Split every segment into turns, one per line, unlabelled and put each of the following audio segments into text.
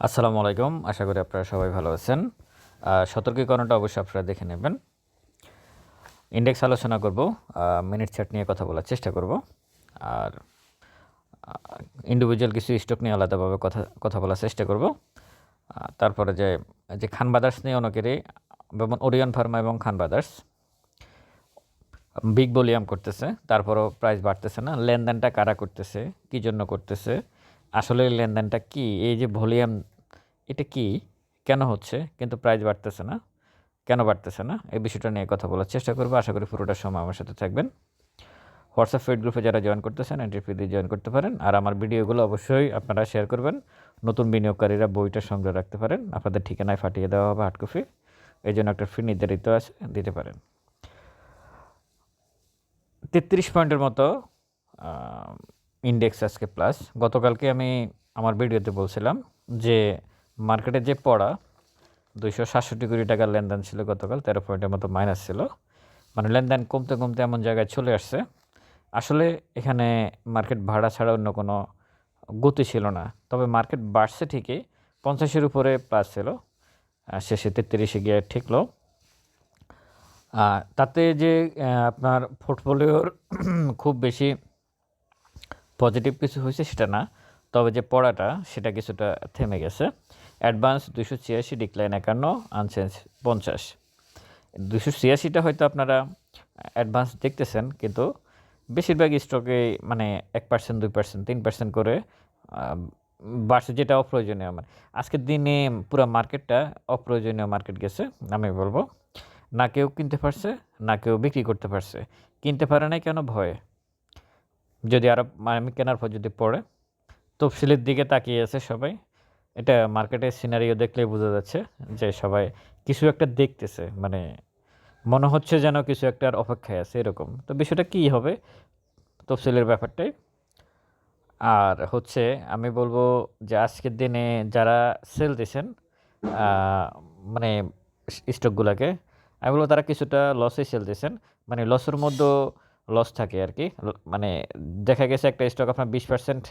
আসসালামু আলাইকুম। আশা করি আপনারা সবাই ভালো আছেন। সতর্কীকরণটা অবশ্যই আপনারা দেখে নেবেন। ইন্ডেক্স আলোচনা করব মিনিট চার্ট নিয়ে কথা বলার চেষ্টা করব। আর ইন্ডিভিজুয়াল কিছু স্টক নিয়ে আলাদাভাবে কথা কথা বলার চেষ্টা করব। তারপরে যে যে খান বাদার্স নিয়ে অনেকেরই, যেমন ওরিয়ন ফার্মা এবং খান বাদার্স বিগ ভলিউম করতেছে। তারপরও প্রাইস বাড়তেছে না। লেনদেনটা কারা করতেছে? কি জন্য করতেছে? আসলে লেনদেনটা কি? এই যে ভলিউম, এটা কি? কেন হচ্ছে? কিন্তু প্রাইস বাড়তেছে না। কেন বাড়তেছে না? এই বিষয়টা নিয়ে কথা বলার চেষ্টা করব। আশা করি পুরোটা সময় আমার সাথে থাকবেন। হোয়াটসঅ্যাপ ফেড গ্রুপে যারা জয়েন করতেছেন এন্ট্রি ফি দিয়ে জয়েন করতে পারেন। আর আমার ভিডিওগুলো অবশ্যই আপনারা শেয়ার করবেন। নতুন বিনিয়োগকারীরা বইটা সংগ্রহ রাখতে পারেন। আপনাদের ঠিকানায় ফাটিয়ে দেওয়া হবে হার্ড কপি এই জন্য একটা ফি নির্ধারিত আছে, দিতে পারেন। তেত্রিশ পয়েন্টের মতো ইন্ডেক্স আজকে প্লাস গতকালকে আমি আমার ভিডিওতে বলছিলাম যে মার্কেটে যে পড়া, দুইশো সাতষট্টি কোটি টাকার লেনদেন ছিল গতকাল, তেরো পয়েন্টের মতো মাইনাস ছিল। মানে লেনদেন কমতে কমতে এমন জায়গায় চলে আসছে। আসলে এখানে মার্কেট ভাড়া ছাড়া অন্য কোনো গতি ছিল না। তবে মার্কেট বাড়ছে ঠিকই, পঞ্চাশের উপরে প্লাস ছিল। শেষে তেত্রিশে গিয়ে ঠিকলো। তাতে যে আপনার পোর্টফোলিওর খুব বেশি পজিটিভ কিছু হয়েছে, সেটা না। তবে যে পড়াটা, সেটা কিছুটা থেমে গেছে। অ্যাডভান্স দুশো ছিয়াশি, ডিক্লাইন একান্ন, আনচেঞ্জ পঞ্চাশ। দুশো ছিয়াশিটা হয়তো আপনারা অ্যাডভান্স দেখতেছেন, কিন্তু বেশিরভাগ স্টকে মানে এক পার্সেন্ট, দুই পার্সেন্ট, তিন পার্সেন্ট করে বাড়ছে, যেটা অপ্রয়োজনীয়। মানে আজকের দিনে পুরো মার্কেটটা অপ্রয়োজনীয় মার্কেট গেছে, আমি বলব। না কেউ কিনতে পারছে, না কেউ বিক্রি করতে পারছে। কিনতে পারে নাই কেন? ভয়ে। যদি আরও আমি কেনার পর যদি পড়ে, তফসিলের দিকে তাকিয়ে আছে সবাই। এটা মার্কেটের সিনারিও দেখলেই বোঝা যাচ্ছে যে সবাই কিছু একটা দেখতেছে মানে মনে হচ্ছে যেন কিছু একটার অপেক্ষায় আছে এরকম। তো বিষয়টা কী হবে তফসিলের ব্যাপারটাই? আর হচ্ছে আমি বলব যে আজকের দিনে যারা সেল দিয়েছেন মানে স্টকগুলোকে আমি বলব তারা কিছুটা লসে সেল দিয়েছেন মানে লসের মধ্যেও লস থাকে আর কি। মানে দেখা গেছে একটা স্টক আপনার বিশ পার্সেন্ট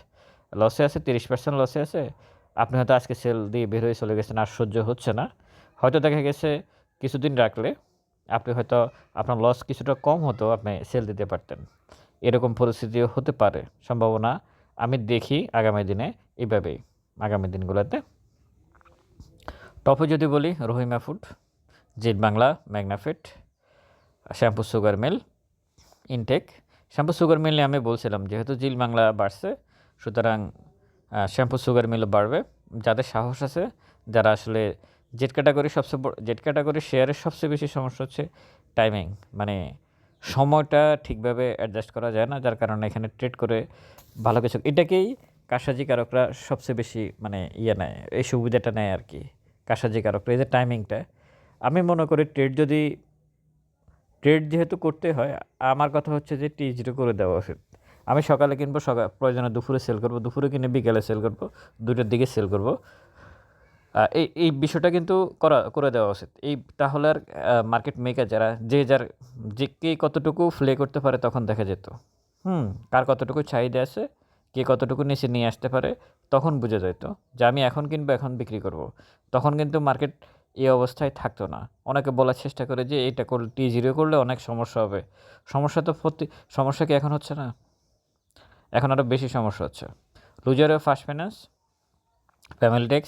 লসে আছে, তিরিশ পার্সেন্ট লসে আছে। আপনি হয়তো আজকে সেল দিয়ে বের হয়ে চলে গেছেন আর সহ্য হচ্ছে না। হয়তো দেখা গেছে কিছুদিন রাখলে আপনি হয়তো আপনার লস কিছুটা কম হতো, আপনি সেল দিতে পারতেন। এরকম পরিস্থিতিও হতে পারে। সম্ভাবনা আমি দেখি আগামী দিনে এইভাবেই আগামী দিনগুলোতে। টপে যদি বলি, Rahima food Zeal Bangla ম্যাগনাফিট Shyampur sugar mill Intech Shyampur sugar mill আমি বলছিলাম, যেহেতু জিল বাংলা বাড়ছে, সুতরাং শ্যাম্পু সুগার মিলও বাড়বে। যাদের সাহস আছে, যারা আসলে জেট ক্যাটাগরি সবচেয়ে বড় জেট ক্যাটাগরি শেয়ারের সবচেয়ে বেশি সমস্যা হচ্ছে টাইমিং মানে সময়টা ঠিকভাবে অ্যাডজাস্ট করা যায় না, যার কারণে এখানে ট্রেড করে ভালো কিছু, এটাকেই কারকরা সবচেয়ে বেশি মানে ইয়ে নেয়, এই সুবিধাটা নেয় আর কি কারকরা, এই যে টাইমিংটা আমি মনে করি ট্রেড যদি ট্রেড যেহেতু করতে হয়, আমার কথা হচ্ছে যে টি জিরো করে দেওয়া উচিত। আমি সকালে কিনবো, সকাল, প্রয়োজনে দুপুরে সেল করব, দুপুরে কিনে বিকেলে সেল করব দুটোর দিকে সেল করব। এই এই বিষয়টা কিন্তু করা, করে দেওয়া উচিত। এই, তাহলে আর মার্কেট মেকার যারা, যে যার, যে কে কতটুকু ফ্লে করতে পারে তখন দেখা যেত। হুম, কার কতটুকু চাহিদা আছে, কে কতটুকু নিচে নিয়ে আসতে পারে, তখন বোঝা যেত যে আমি এখন কিনবো, এখন বিক্রি করব। তখন কিন্তু মার্কেট এই অবস্থায় থাকতো না। অনেকে বলার চেষ্টা করে যে, এটা করলে টি জিরো করলে অনেক সমস্যা হবে। সমস্যা তো প্রতি, সমস্যা কি এখন হচ্ছে না? এখন আরও বেশি সমস্যা হচ্ছে। লুজারও First Finance family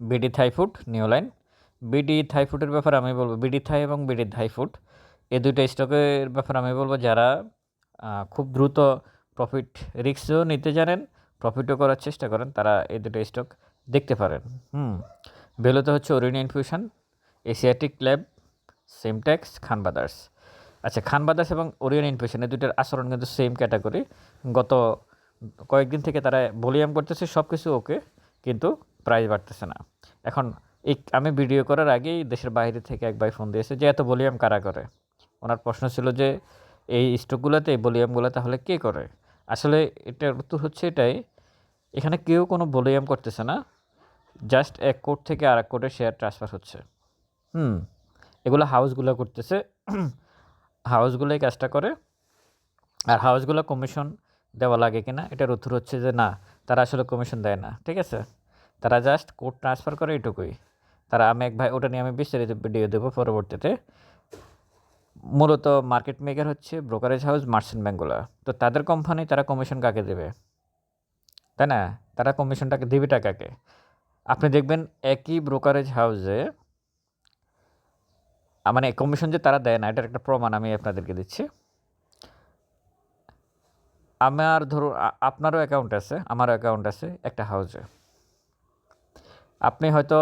BD Thai food New Line BD Thai ফুডের ব্যাপারে আমি বলব বিডি থাই এবং বিডি থাই ফুড এই দুইটা স্টকের ব্যাপারে আমি বলব, যারা খুব দ্রুত প্রফিট রিস্কও নিতে জানেন প্রফিটও করার চেষ্টা করেন, তারা এই দুটো স্টক দেখতে পারেন। হুম। ভ্যালুতে হচ্ছে Orion Infusion Asiatic Lab Simtex Khan brothers আচ্ছা খান বাদার্স এবং ওরিয়ন ইনফিউশন এই দুটোর আচরণ কিন্তু সেম ক্যাটাগরি গত কয়েকদিন থেকে তারা ভলিউম করতেছে সব কিছু ওকে কিন্তু প্রাইস বাড়তেছে না। এখন এই আমি ভিডিও করার আগেই দেশের বাইরে থেকে এক ভাই ফোন দিয়েছে যে, এত ভলিউম কারা করে? ওনার প্রশ্ন ছিল যে, এই স্টকগুলোতে এই ভলিউমগুলো তাহলে কে করে? আসলে এটার উত্তর হচ্ছে এটাই, এখানে কেউ কোনো ভলিউম করতেছে না। জাস্ট এক কোড থেকে আর এক কোডে শেয়ার ট্রান্সফার হচ্ছে। হুম। এগুলো হাউসগুলো করতেছে। হাউসগুলো এই কাজটা করে। আর হাউসগুলো কমিশন দেওয়া লাগে কিনা এটার উত্তর হচ্ছে যে না তারা আসলে কমিশন দেয় না ঠিক আছে? তারা জাস্ট কোড ট্রান্সফার করে এটুকুই তারা আমি এক ভাই ওটা নিয়ে আমি বিস্তারিত ভিডিও দেবো পরবর্তীতে। মূলত মার্কেট মেকার হচ্ছে ব্রোকারেজ হাউস মার্চেন্ট ব্যাঙ্কগুলো তো তাদের কোম্পানি তারা কমিশন কাকে দেবে? তাই না? তারা কমিশনটাকে দেবে টাকাকে আপনি দেখবেন একই ব্রোকারেজ হাউসে মানে কমিশন যে তারা দেয় না, এটার একটা প্রমাণ আমি আপনাদেরকে দিচ্ছি। আমার ধরুন আপনারও অ্যাকাউন্ট আছে, আমারও অ্যাকাউন্ট আছে একটা হাউসে আপনি হয়তো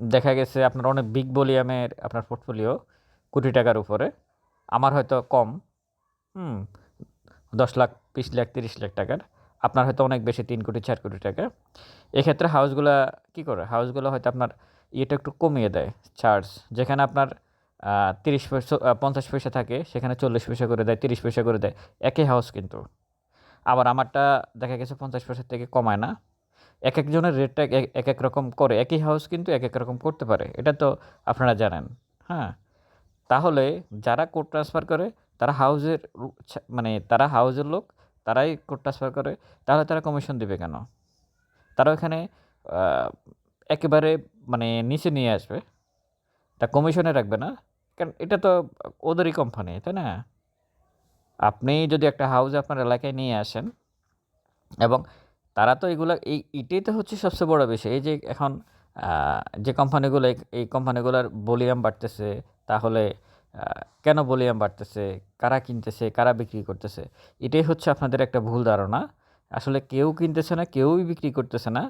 দেখা গেছে আপনার অনেক বিগ ভলিউমের আপনার পোর্টফোলিও কোটি টাকার উপরে, আমার হয়তো কম, হুম, দশ লাখ, বিশ লাখ, তিরিশ লাখ টাকার। আপনার হয়তো অনেক বেশি তিন কোটি, চার কোটি টাকা। এক্ষেত্রে হাউসগুলা কী করে? হাউসগুলো হয়তো আপনার ইয়েটা একটু কমিয়ে দেয়, চার্জ। যেখানে আপনার তিরিশ পয়সা পঞ্চাশ পয়সা থাকে, সেখানে চল্লিশ পয়সা করে দেয়, তিরিশ পয়সা করে দেয়। একই হাউস কিন্তু। আবার আমারটা দেখা গেছে পঞ্চাশ পয়সা থেকে কমায় না। এক একজনের রেটটা এক- এক রকম করে। একই হাউস কিন্তু এক এক রকম করতে পারে। এটা তো আপনারা জানেন। হ্যাঁ? তাহলে যারা কোড ট্রান্সফার করে, তারা হাউজের মানে তারা হাউজের লোক তারাই কোড ট্রান্সফার করে, তাহলে তারা কমিশন দেবে কেন? তারা ওখানে একেবারে মানে নিচে নিয়ে আসবে। তা কমিশনে রাখবে না, কারণ এটা তো ওদেরই কোম্পানি তাই না? আপনি যদি একটা হাউস আপনার এলাকায় নিয়ে আসেন, এবং তারা তো এগুলো, এই এটাই তো হচ্ছে সবচেয়ে বড় বিষয়। এই যে এখন যে কোম্পানিগুলো এই- কোম্পানিগুলোর ভলিউম বাড়তেছে, তাহলে কেন ভলিউম বাড়তেছে, কারা কিনতেছে, কারা বিক্রি করতেছে, এটাই হচ্ছে আপনাদের একটা ভুল ধারণা। আসলে কেউ কিনতেছে না, কেউই বিক্রি করতেছে না।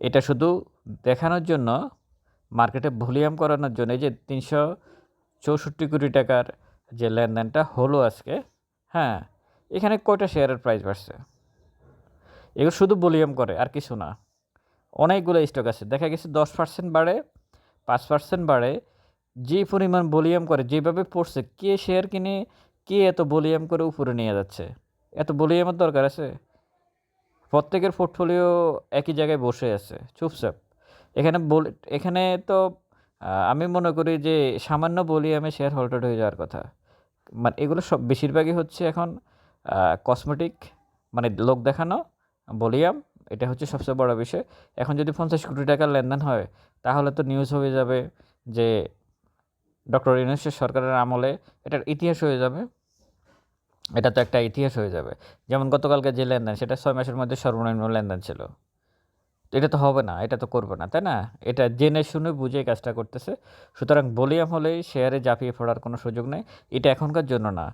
এটা শুধু দেখানোর জন্য, মার্কেটে ভলিউম করানোর জন্য। যে তিনশো চৌষট্টি কোটি টাকার যে লেনদেনটা হলো আজকে হ্যাঁ এখানে কয়টা শেয়ারের প্রাইস বাড়ছে? এগুলো শুধু ভলিউম করে, আর কিছু না। অনেকগুলো স্টক আছে। দেখা গেছে দশ পার্সেন্ট বাড়ে, পাঁচ পার্সেন্ট বাড়ে যে পরিমাণ ভলিউম করে, যেভাবে পড়ছে, কে শেয়ার কিনে, কে এত ভলিউম করে উপরে নিয়ে যাচ্ছে? এত ভলিউমের দরকার আছে? প্রত্যেকের পোর্টফোলিও একই জায়গায় বসে আছে, চুপচাপ। এখানে এখানে তো আমি মনে করি যে সামান্য ভলিউমে শেয়ার হোল্ডার হয়ে যাওয়ার কথা। মানে এগুলো সব, বেশিরভাগই হচ্ছে এখন কসমেটিক মানে লোক দেখানো, ভলিউম, এটা হচ্ছে সবচেয়ে বড় বিষয়। এখন যদি পঞ্চাশ কোটি টাকার লেনদেন হয়, তাহলে তো নিউজ হয়ে যাবে যে ডক্টর ইউনুসের সরকারের আমলে এটার ইতিহাস হয়ে যাবে। এটা তো একটা ইতিহাস হয়ে যাবে। যেমন গতকালকে যে লেনদেন, সেটা ছয় মাসের মধ্যে সর্বনিম্ন লেনদেন ছিল। এটা তো হবে না, এটা তো করবে না, তাই না? এটা জেনে শুনে বুঝে কাজটা করতেছে। সুতরাং ভলিউম হলেই শেয়ারে জাপিয়ে পড়ার কোনো সুযোগ নেই। এটা এখনকার জন্য না।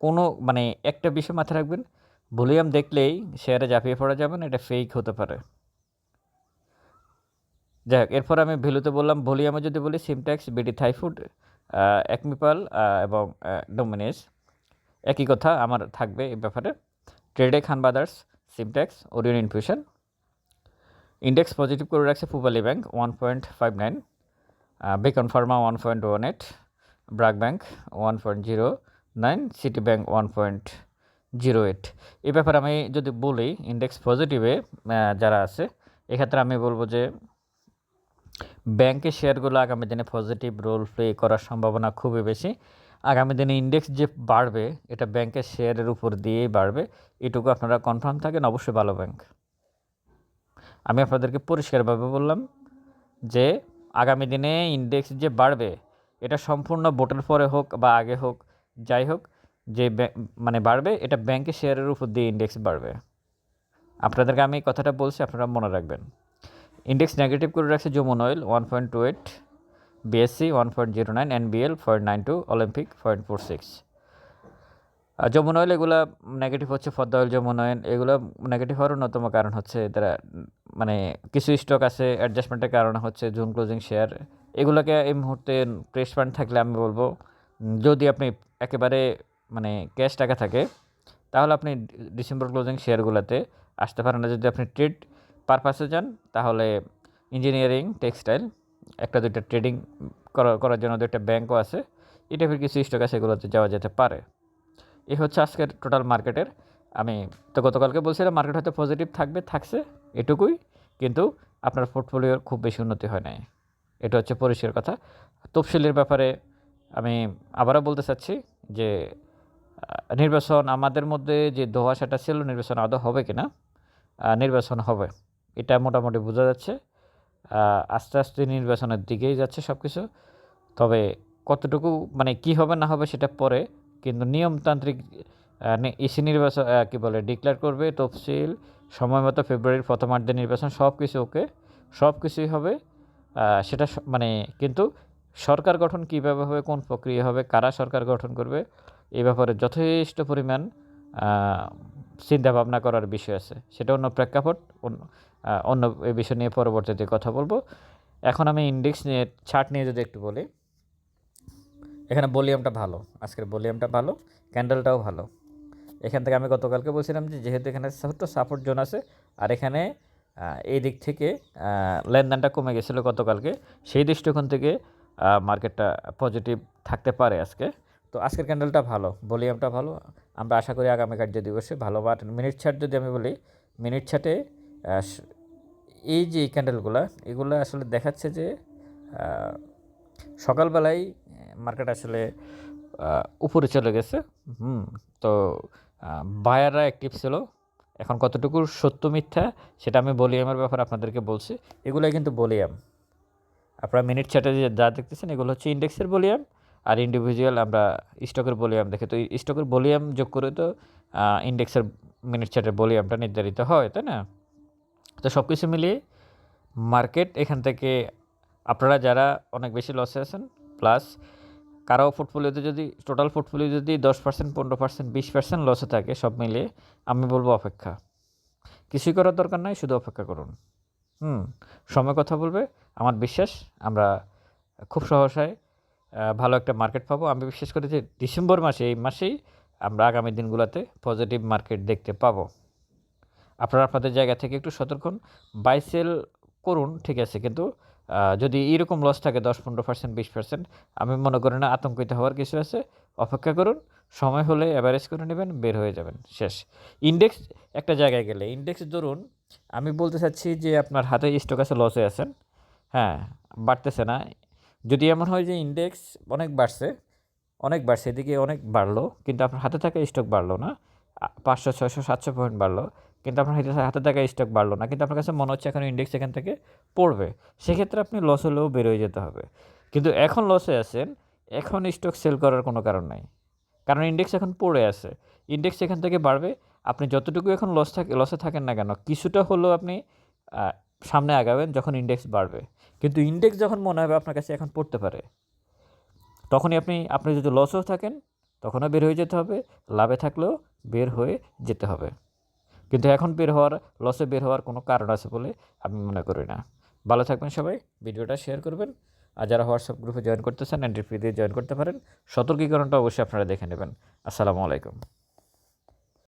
কোনো মানে একটা বিষয় মাথায় রাখবেন ভলিউম দেখলেই শেয়ারে ঝাঁপিয়ে পড়া যাবে না, এটা ফেক হতে পারে। যাই হোক এরপর আমি ভ্যালুতে বললাম ভলিউমে যদি বলি সিমট্যাক্স বিডি থাইফুড একমিপাল এবং ডোমিনেস একই কথা আমার থাকবে এই ব্যাপারে। ট্রেডে Khan brothers Simtex Orion Infusion. Index positive করে রাখছে Pubali bank one point five nine Beacon pharma one point one eight BRAC bank one point zero nine City bank one point zero eight এই ব্যাপারে আমি যদি বলি, index পজিটিভে যারা আছে, এক্ষেত্রে আমি বলব যে ব্যাংকের শেয়ারগুলো আগামী দিনে পজিটিভ রোল প্লে করার সম্ভাবনা খুবই বেশি। আগামী দিনে ইন্ডেক্স যে বাড়বে, এটা ব্যাংকের শেয়ারের উপর দিয়েই বাড়বে। এটুকু আপনারা কনফার্ম থাকেন, অবশ্যই ভালো ব্যাংক আমি আপনাদেরকে পরিষ্কারভাবে বললাম যে, আগামী দিনে ইন্ডেক্স যে বাড়বে, এটা সম্পূর্ণ ভোটের পরে হোক বা আগে হোক, যাই হোক, যে মানে বাড়বে, এটা ব্যাংকের শেয়ারের উপর দিয়ে ইন্ডেক্স বাড়বে। আপনাদেরকে আমি কথাটা বলছি, আপনারা মনে রাখবেন। ইন্ডেক্স নেগেটিভ করে রাখছে Jamuna oil one point two eight BSC one point zero nine NBL point nine two Olympic point four six আর যমুন অয়েল এগুলো নেগেটিভ হচ্ছে ফদ্দা অয়েল যমুন অয়েল এগুলো নেগেটিভ হওয়ার অন্যতম কারণ হচ্ছে তারা মানে কিছু স্টক আছে অ্যাডজাস্টমেন্টের কারণে হচ্ছে জুন ক্লোজিং শেয়ার এগুলোকে এই মুহূর্তে প্রেস ফান্ড থাকলে আমি বলব, যদি আপনি একেবারে মানে ক্যাশ টাকা থাকে, তাহলে আপনি ডিসেম্বর ক্লোজিং শেয়ারগুলোতে আসতে পারেন না। যদি আপনি ট্রেড পারপাসে যান, তাহলে ইঞ্জিনিয়ারিং টেক্সটাইল একটা দুইটা ট্রেডিং করার জন্য দুইটা ব্যাংকও আছে। এই টাইপের কিছু স্টক আছে, এগুলোতে যাওয়া যেতে পারে। এই হচ্ছে আজকের টোটাল মার্কেটের আমি তো গতকালকে বলছিলাম মার্কেট হয়তো পজিটিভ থাকবে, থাকছে, এটুকুই। কিন্তু আপনার পোর্টফোলিওর খুব বেশি উন্নতি হয় নাই। এটা হচ্ছে পরিষ্কার কথা। তফসিলের ব্যাপারে আমি আবারও বলতে চাচ্ছি যে নির্বাচন আমাদের মধ্যে যে ধোয়াশাটা ছিল, নির্বাচন আদৌ হবে কি না নির্বাচন হবে। এটা মোটামুটি বোঝা যাচ্ছে। আস্তে আস্তে নির্বাচনের দিকেই যাচ্ছে সব কিছু তবে কতটুকু মানে কি হবে না হবে সেটা পরে, কিন্তু নিয়মতান্ত্রিক ইসি নির্বাচন কী বলে, ডিক্লেয়ার করবে তফসিল, সময় মতো ফেব্রুয়ারির প্রথমার্ধে নির্বাচন সব কিছু ওকে সব কিছুই হবে সেটা মানে কিন্তু সরকার গঠন কীভাবে হবে, কোন প্রক্রিয়া হবে, কারা সরকার গঠন করবে, এ ব্যাপারে যথেষ্ট পরিমাণ চিন্তা ভাবনা করার বিষয় আছে। সেটা অন্য প্রেক্ষাপট, অন্য অন্য বিষয় নিয়ে পরবর্তীতে কথা বলব। এখন আমি ইন্ডেক্স নিয়ে চার্ট নিয়ে যদি একটু বলি, এখানে ভলিউমটা ভালো, আজকের ভলিউমটা ভালো ক্যান্ডেলটাও ভালো। এখান থেকে আমি গতকালকে বলছিলাম যে, যেহেতু এখানে ছোট্ট সাপোর্ট জোন আছে, আর এখানে এই দিক থেকে লেনদেনটা কমে গেছিল গতকালকে, সেই দৃষ্টিকোণ থেকে মার্কেটটা পজিটিভ থাকতে পারে আজকে। তো আজকের ক্যান্ডেলটা ভালো ভলিউমটা ভালো। আমরা আশা করি আগামী কার্য দিবসে ভালো বাট মিনিট ছাট যদি আমি বলি মিনিট ছাটে এই যে এই ক্যান্ডেলগুলো এগুলো আসলে দেখাচ্ছে যে সকালবেলায় মার্কেট আসলে উপরে চলে গেছে। হুম, তো বায়াররা অ্যাক্টিভ ছিল। এখন কতটুকু সত্য মিথ্যা, সেটা আমি বলিয়ামের ব্যাপারে আপনাদেরকে বলছি। এগুলোই কিন্তু বলিয়াম। আপনারা মিনিট চ্যাটে যে দেখতেছেন, এগুলো হচ্ছে ইন্ডেক্সের বলিয়াম, আর ইন্ডিভিজুয়াল আমরা স্টকের বলিয়াম দেখে। তো স্টকের বলিয়াম যোগ করে তো ইন্ডেক্সের মিনিট চ্যাটের বলিয়ামটা নির্ধারিত হয়, তাই না? তো সব কিছু মিলিয়ে মার্কেট এখান থেকে আপনারা যারা অনেক বেশি লসে আছেন প্লাস কারও পোর্টফোলিওতে যদি টোটাল পোর্টফোলিও যদি দশ পার্সেন্ট পনেরো পার্সেন্ট বিশ পার্সেন্ট লসে থাকে, সব মিলিয়ে আমি বলব অপেক্ষা। কিছুই করার দরকার নাই, শুধু অপেক্ষা করুন। হুম, সময় কথা বলবে, আমার বিশ্বাস, আমরা খুব সহসায় ভালো একটা মার্কেট পাবো। আমি বিশ্বাস করি যে ডিসেম্বর মাসে, এই মাসেই আমরা আগামী দিনগুলোতে পজিটিভ মার্কেট দেখতে পাবো। আপনারা আপনাদের জায়গা থেকে একটু সতর্ক বাই সেল করুন, ঠিক আছে, কিন্তু যদি এরকম লস থাকে দশ, পনেরো পার্সেন্ট বিশ পার্সেন্ট আমি মনে করি না আতঙ্কিত হওয়ার কিছু আছে। অপেক্ষা করুন, সময় হলে অ্যাভারেজ করে নেবেন, বের হয়ে যাবেন, শেষ। ইন্ডেক্স একটা জায়গায় গেলে ইন্ডেক্স ধরুন, আমি বলতে চাচ্ছি যে আপনার হাতে স্টক আছে লসে আছেন হ্যাঁ বাড়তেছে না। যদি এমন হয় যে ইন্ডেক্স অনেক বাড়ছে অনেক বাড়ছে, এদিকে অনেক বাড়লো, কিন্তু আপনার হাতে থাকা স্টক বাড়লো না পাঁচশো, ছয়শো, সাতশো পয়েন্ট বাড়লো কিন্তু আপনার হাতে হাতে থাকা স্টক বাড়লো না। কিন্তু আপনার কাছে মনে হচ্ছে এখন ইন্ডেক্স এখান থেকে পড়বে। সেক্ষেত্রে আপনি লস হলেও বেরোয় যেতে হবে। কিন্তু এখন লসে আছেন, এখন স্টক সেল করার কোনো কারণ নাই। কারণ ইন্ডেক্স এখন পড়ে আছে। ইন্ডেক্স এখান থেকে বাড়বে। আপনি যতটুকু এখন লস থাকে লসে থাকেন না কেন, কিছুটা হলেও আপনি সামনে আগাবেন যখন ইন্ডেক্স বাড়বে। কিন্তু ইন্ডেক্স যখন মনে হবে আপনার কাছে এখন পড়তে পারে, তখনই আপনি আপনি যদি লসও থাকেন, তখনও বের হয়ে যেতে হবে। লাভে থাকলেও বের হয়ে যেতে হবে। কিন্তু এখন বের হওয়ার লসে বের হওয়ার কোনো কারণ আছে বলে আমি মনে করি না। ভালো থাকবেন সবাই, ভিডিওটা শেয়ার করবেন। আর যারা হোয়াটসঅ্যাপ গ্রুপে জয়েন করতে চান এন্ট্রি ফি দিয়ে জয়েন করতে পারেন, সতর্কীকরণটা অবশ্যই আপনারা দেখে নেবেন। আসসালামু আলাইকুম।